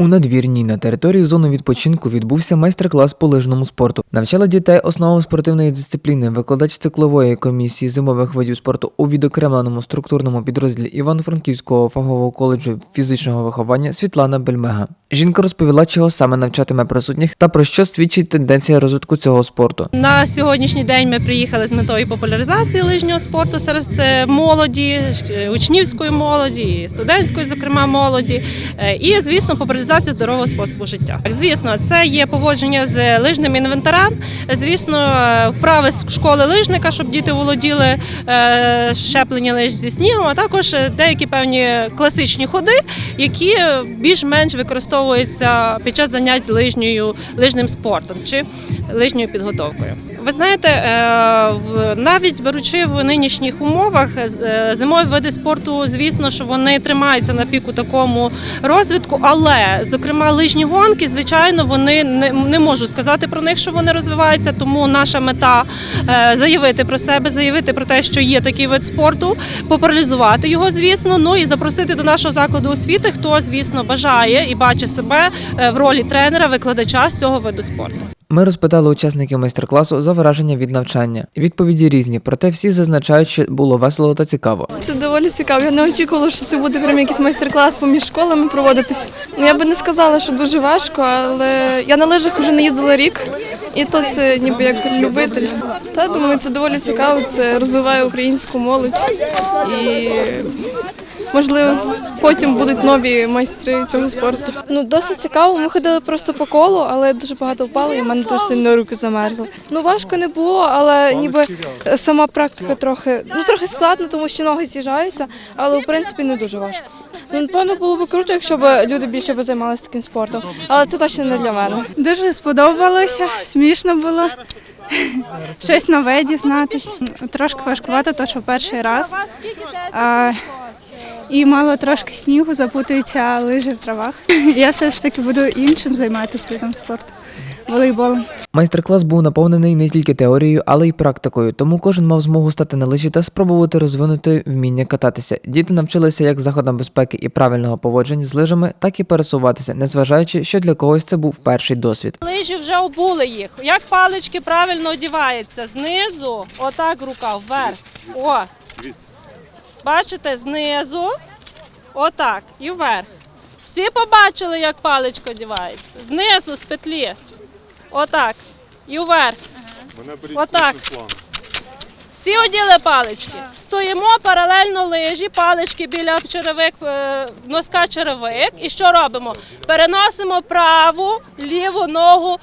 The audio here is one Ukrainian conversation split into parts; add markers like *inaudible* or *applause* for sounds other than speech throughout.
У надвірній на території зони відпочинку відбувся майстер-клас по лижному спорту. Навчала дітей основам спортивної дисципліни, викладач циклової комісії зимових видів спорту у відокремленому структурному підрозділі Івано-Франківського фахового коледжу фізичного виховання Світлана Бельмега. Жінка розповіла, чого саме навчатиме присутніх та про що свідчить тенденція розвитку цього спорту. На сьогоднішній день ми приїхали з метою популяризації лижнього спорту серед е, молоді, е, учнівської молоді, студентської, зокрема, молоді. Е, І, звісно, популяризація здорового способу життя. Звісно, це є поводження з лижним інвентарем. Звісно, вправи з школи лижника, щоб діти володіли щеплення лиж зі снігом, а також деякі певні класичні ходи, які більш-менш використовуються під час занять лижньою лижним спортом чи лижньою підготовкою. Ви знаєте, е, навіть беручи в нинішніх умовах е, зимові види спорту, звісно, що вони тримаються на піку такому розвитку, але зокрема лижні гонки, звичайно, вони не, можу сказати про них, що вони розвиваються. Тому наша мета е, заявити про себе, заявити про те, що є такий вид спорту, популяризувати його, звісно. Ну і запросити до нашого закладу освіти, хто звісно бажає і бачить себе в ролі тренера, викладача з цього виду спорту. Ми розпитали учасників майстер-класу за враження від навчання. Відповіді різні, проте всі зазначають, що було весело та цікаво. Це доволі цікаво. Я не очікувала, що це буде прям якийсь майстер-клас поміж школами проводитись. Ну, Я би не сказала, що дуже важко, але я на лижах вже не їздила рік, і то це ніби як любитель. Та думаю, це доволі цікаво. Це розвиває українську молодь і можливо потім будуть нові майстри цього спорту. Ну, досить цікаво. Ми ходили просто по колу, але дуже багато впало, і в мене дуже сильно руки замерзли. Ну, важко не було, але ніби сама практика трохи, ну, трохи складно, тому що ноги з'їжджаються, але в принципі не дуже важко. Ну, напевно, було б круто, якщо б люди більше б займалися таким спортом, але це точно не для мене. Дуже сподобалося, смішно було. Щось нове дізнатись. Трошки важкувато, то що перший раз. А, і мало трошки снігу, запутуються лижі в травах. *laughs* Я все ж таки буду іншим займатися видом спорту волейболом. Майстер-клас був наповнений не тільки теорією, але й практикою, тому кожен мав змогу стати на лижі та спробувати розвинути вміння кататися. Діти навчилися як заходам безпеки і правильного поводження з лижами, так і пересуватися, незважаючи, що для когось це був перший досвід. Лижі вже обули їх. Як палички правильно одіваються? Знизу, отак рука вверх. О. Бачите, знизу, отак і вверх. Всі побачили, як паличка одівається. Знизу з петлі. Отак. І вверх. Отак. Всі оділи палички. Стоїмо паралельно лижі, палички біля черевик, е, носка черевик. І що робимо? Переносимо праву, ліву ногу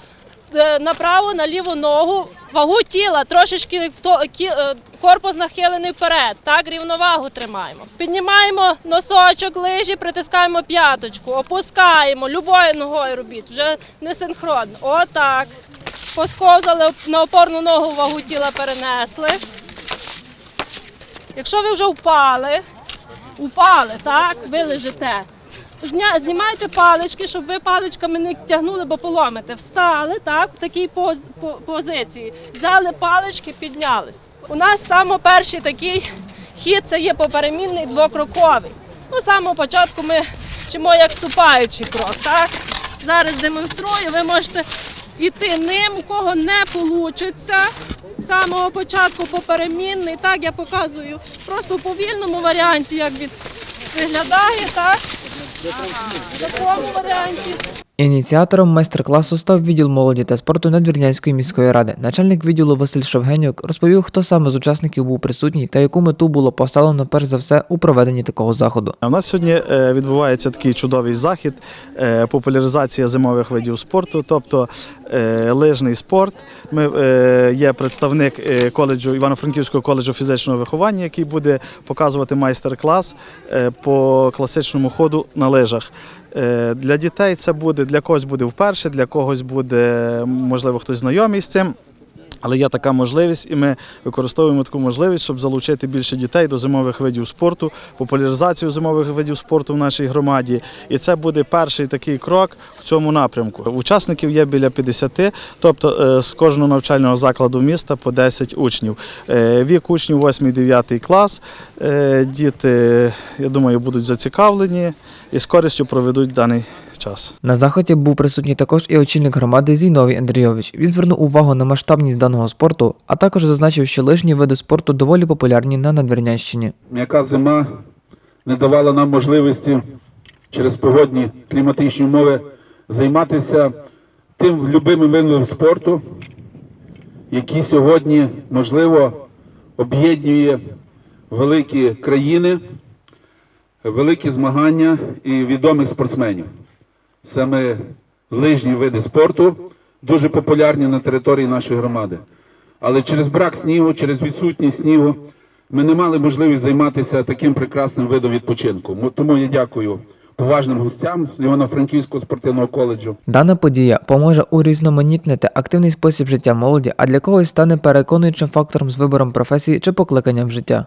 на праву, на ліву ногу. Вагу тіла трошечки е, корпус нахилений вперед. Так, рівновагу тримаємо. Піднімаємо носочок лижі, притискаємо п'яточку, опускаємо любою ногою робіть. Вже не синхронно. Отак. Посковзали на опорну ногу вагу тіла перенесли. Якщо ви вже впали, упали, так, ви лежите. Знімайте палички, щоб ви паличками не тягнули, бо поломите. Встали так, в такій позиції. Взяли палички, піднялись. У нас саме перший такий хід це є поперемінний двокроковий. Ну, самого початку ми вчимо як ступаючий крок. Так? Зараз демонструю, ви можете йти ним, у кого не вийде. З самого початку поперемінний. Так я показую просто в повільному варіанті, як він виглядає, так? В такому варіанті. Ініціатором майстер-класу став відділ молоді та спорту Надвірнянської міської ради. Начальник відділу Василь Шовгенюк розповів, хто саме з учасників був присутній та яку мету було поставлено перш за все у проведенні такого заходу. У нас сьогодні е, відбувається такий чудовий захід, е, популяризація зимових видів спорту, тобто е, лижний спорт. Ми є представник коледжу Івано-Франківського коледжу фізичного виховання, який буде показувати майстер-клас по класичному ходу на лижах. Е, Для дітей це буде для когось буде вперше, для когось буде можливо хтось знайомий з цим. Але є така можливість, і ми використовуємо таку можливість, щоб залучити більше дітей до зимових видів спорту, популяризацію зимових видів спорту в нашій громаді. І це буде перший такий крок в цьому напрямку. Учасників є біля 50, тобто е, з кожного навчального закладу міста по 10 учнів. Е, Вік учнів 8-9 клас. Е, Діти, я думаю, будуть зацікавлені і з користю проведуть даний час. На заході був присутній також і очільник громади Зійновій Андрійович. Він звернув увагу на масштабність даного спорту, а також зазначив, що лижні види спорту доволі популярні на Надвірнянщині. М'яка зима не давала нам можливості через погодні кліматичні умови займатися тим любимим видом спорту, який сьогодні, можливо, об'єднує великі країни, великі змагання і відомих спортсменів. Саме лижні види спорту дуже популярні на території нашої громади. Але через брак снігу, через відсутність снігу ми не мали можливість займатися таким прекрасним видом відпочинку. Тому я дякую поважним гостям з Івано-Франківського спортивного коледжу. Дана подія поможе урізноманітнити активний спосіб життя молоді, а для когось стане переконуючим фактором з вибором професії чи покликанням в життя.